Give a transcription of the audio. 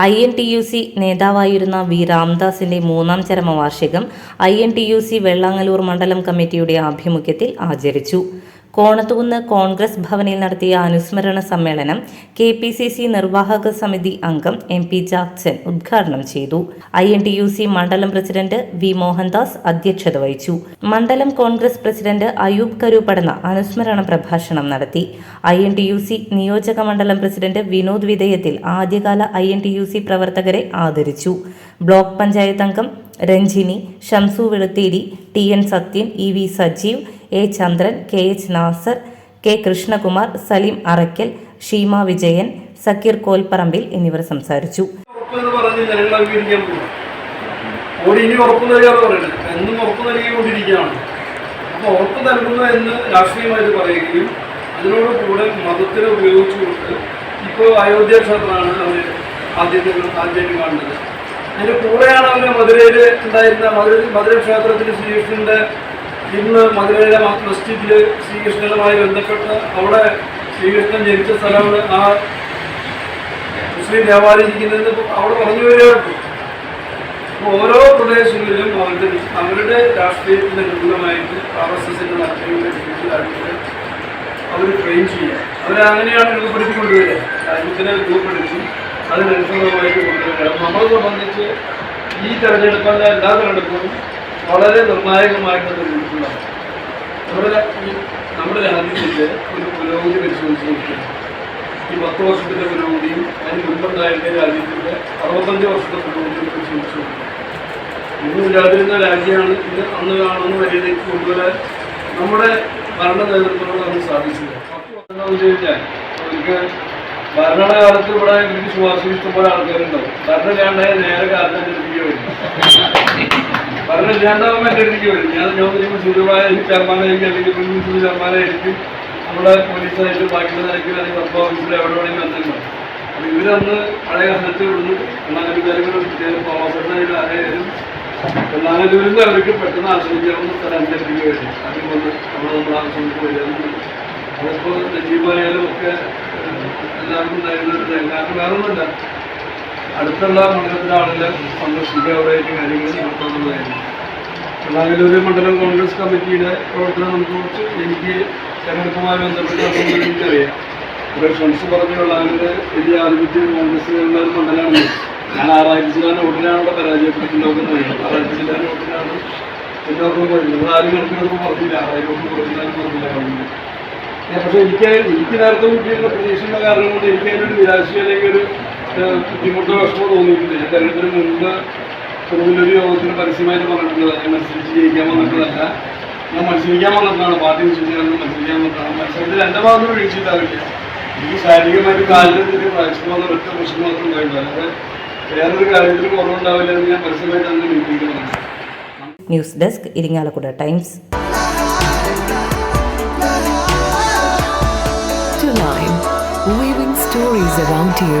I N T U C നേതാവായിരുന്ന V രാംദാസിന്റെ മൂന്നാം ചരമവാർഷികം I N T U C Vellangallur മണ്ഡലം കമ്മിറ്റിയുടെ ആഭിമുഖ്യത്തിൽ ആചരിച്ചു. കോണത്തുകുന്ന് കോൺഗ്രസ് ഭവനിൽ നടത്തിയ അനുസ്മരണ സമ്മേളനം കെ പി സി സി നിർവാഹക സമിതി അംഗം എം പി ജാക്സൺ ഉദ്ഘാടനം ചെയ്തു. I N T U C മണ്ഡലം പ്രസിഡന്റ് വി മോഹൻദാസ് അധ്യക്ഷത വഹിച്ചു. മണ്ഡലം കോൺഗ്രസ് പ്രസിഡന്റ് അയൂബ് കരുപടന അനുസ്മരണ പ്രഭാഷണം നടത്തി. I N T U C നിയോജക മണ്ഡലം പ്രസിഡന്റ് വിനോദ് വിധേയത്തിൽ ആദ്യകാല I N T U C പ്രവർത്തകരെ ആദരിച്ചു. ബ്ലോക്ക് പഞ്ചായത്ത് അംഗം Ranjini Shamsu Veluthery T N Sathyan E V Sajeev A Chandran K H Nasar K Krishnakumar Saleem Arakkal Sheema Vijayan Sakkeer Kolparambil എന്നിവർ സംസാരിച്ചു. അപ്പോൾ ഉറപ്പ് നൽകുന്നു എന്ന് രാഷ്ട്രീയമായിട്ട് പറയുകയും അതിനോട് കൂടെ മതത്തിനെ ഉപയോഗിച്ചുകൊണ്ട് ഇപ്പോൾ അയോധ്യ ക്ഷേത്രമാണ് അവർ ആദ്യത്തെ ആദ്യമായിട്ട് കാണുന്നത്. അതിന്റെ കൂടെയാണ് അവർ മധുരയിൽ ഉണ്ടായിരുന്ന മധുര മധുര ക്ഷേത്രത്തിൽ ശ്രീകൃഷ്ണന്റെ ഇന്ന് മധുരയിലെ മസ്ജിദിൽ ശ്രീകൃഷ്ണനുമായി ബന്ധപ്പെട്ട് അവിടെ ശ്രീകൃഷ്ണൻ ജനിച്ച സ്ഥലമാണ് ആ മുസ്ലിം ദേവാലയം ഇരിക്കുന്നതെന്ന് അവിടെ പറഞ്ഞു വരികയാണ് അപ്പോൾ ഓരോ പ്രദേശങ്ങളിലും അവരുടെ അവരുടെ രാഷ്ട്രീയത്തിന് അനുകൂലമായിട്ട് ആർ എസ് എസിന്റെ നടത്തിയുടെ മനസ്സിലാക്കിയിട്ട് അവർ ട്രെയിൻ ചെയ്യുക. അവരങ്ങനെയാണ് രൂപപ്പെടുത്തിക്കൊണ്ടുവരിക രാജ്യത്തിനെ രൂപപ്പെടുത്തി അതിനനുസൃതമായിട്ട് കൊണ്ടുവരിക. നമ്മളെ സംബന്ധിച്ച് ഈ തെരഞ്ഞെടുപ്പല്ല എല്ലാ തെരഞ്ഞെടുപ്പും വളരെ നിർണായകമായിട്ടുള്ള തെരഞ്ഞെടുപ്പുകളാണ് നമ്മുടെ ഈ നമ്മുടെ രാജ്യത്തിന്റെ ഒരു പുരോഗതി പരിശോധിച്ച് നോക്കിയാൽ ഈ പത്ത് വർഷത്തിന്റെ പുരോഗതിയും അതിന് മുൻപുണ്ടായിരുന്ന രാജ്യത്തിന്റെ അറുപത്തഞ്ച് വർഷത്തെ പുരോഗതിയും പരിശോധിച്ചു. ഇല്ലാതിരുന്ന രാജ്യമാണ്. ഇത് അന്ന് കാണുന്ന വരിയിലേക്ക് കൊണ്ടുവരാൻ നമ്മുടെ ഭരണ നേതൃത്വങ്ങൾ നമുക്ക് സാധിച്ചത് പത്ത് വർഷം എന്താണെന്ന് കഴിഞ്ഞാൽ അവർക്ക് ഭരണകാലത്ത് ഇവിടെ ഇവർക്ക് ശുപാർശ ഇഷ്ടംപോലെ ആൾക്കാരുണ്ടാവും. ഭരണം നേരെ എന്റെ വരും. ഭരണം ഇല്ലാണ്ടാവുമ്പോൾ എന്റെ അടുത്തേക്ക് വരും. ഞാൻ ഞാൻ പറയുമ്പോൾ സൂര്യമായ ചെയർമാനായിരിക്കും അല്ലെങ്കിൽ പ്രിൻസിപ്പൽ ചെയർമാനായിരിക്കും നമ്മുടെ പോലീസായിട്ട് ബാക്കിയുള്ളതായിരിക്കും അല്ലെങ്കിൽ സബ് ഓഫീസിൽ എവിടെ വേണമെങ്കിൽ വന്നിട്ടുണ്ടാവും അപ്പം ഇവരന്ന് പഴയ കാലത്ത് ഇവിടുന്ന് എണ്ണാനൂരുകാരും പ്രവാസത്തിനായിട്ട് ആരായാലും എണ്ണാനൂരിൽ നിന്ന് അവർക്ക് പെട്ടെന്ന് ആശ്രയിക്കാവുന്ന സ്ഥലം അഞ്ചെടുത്തേക്ക് വരും അതിൽ വന്ന് നമ്മൾ നമ്മൾ ആവശ്യങ്ങൾക്ക് വരിക അതിപ്പോൾ നജീബായാലും ഒക്കെ എല്ലാവർക്കും ഒരു ഇതായിരുന്നു. അടുത്തുള്ള മണ്ഡലത്തിലെ ആളുകളെ സന്ദർശിക്കുക അവിടെയായിട്ട് കാര്യങ്ങൾ നടത്താവുന്നതായിരുന്നു എറണാകുളൂർ മണ്ഡലം കോൺഗ്രസ് കമ്മിറ്റിയുടെ പ്രവർത്തനം നമുക്ക് കുറിച്ച് എനിക്ക് തെരഞ്ഞെടുപ്പുമായി ബന്ധപ്പെട്ട് അതുകൊണ്ട് എനിക്കറിയാം. ഇവിടെ ഫ്രണ്ട്സ് പറഞ്ഞുള്ള അവരുടെ വലിയ ആധിപത്യം കോൺഗ്രസിനുള്ള ഒരു മണ്ഡലമാണ്. ഞാൻ ആറായിരത്തി ചില്ലാൻ വോട്ടിനാണ് ഇവിടെ പരാജയപ്പെട്ടിട്ടുണ്ടാകുന്നത് ആറായിരത്തി ചില്ലാൻ വോട്ടിനാണ് പിന്നോക്കം പോയിരുന്നത് ആരും കണക്കിനൊന്നും പറഞ്ഞില്ല. ആറായിരം വോട്ട് പറഞ്ഞില്ല പക്ഷേ എനിക്ക് എനിക്ക് നേരത്തെ കിട്ടിയിരുന്ന പ്രതീക്ഷയുടെ കാരണം കൊണ്ട് എനിക്ക് അതിനൊരു നിരാശയിലേക്ക് ഒരു ബുദ്ധിമുട്ടോ വിഷമോ തോന്നിയിട്ടില്ല ഞാൻ തെരഞ്ഞെടുപ്പിന് മുൻപ് ചെറുതിലൊരു യോഗത്തിന് പരസ്യമായിട്ട് പറഞ്ഞിട്ടുള്ളത്. ഞാൻ മത്സരിച്ച് ജയിക്കാൻ വന്നിട്ടതല്ല ഞാൻ മത്സരിക്കാൻ വന്നതാണ് പാർട്ടി വിശ്വസിക്കാൻ മത്സരിക്കാൻ വന്നതാണ് മത്സരത്തിൽ എന്റെ ഭാഗത്തും വീഴ്ചയിട്ടാവില്ല എനിക്ക് ശാരീരികമായിട്ട് പ്രാക്ഷിക്ക് വന്ന ഒറ്റ പ്രശ്നം മാത്രം ഉണ്ടായിട്ടില്ല അല്ലാതെ വേറൊരു കാര്യത്തിലും കുറവുണ്ടാവില്ല എന്ന് ഞാൻ പരസ്യമായിട്ട് അങ്ങനെ വിളിക്കുന്നുണ്ട് news desk Irinjalakuda times. Weaving stories around you.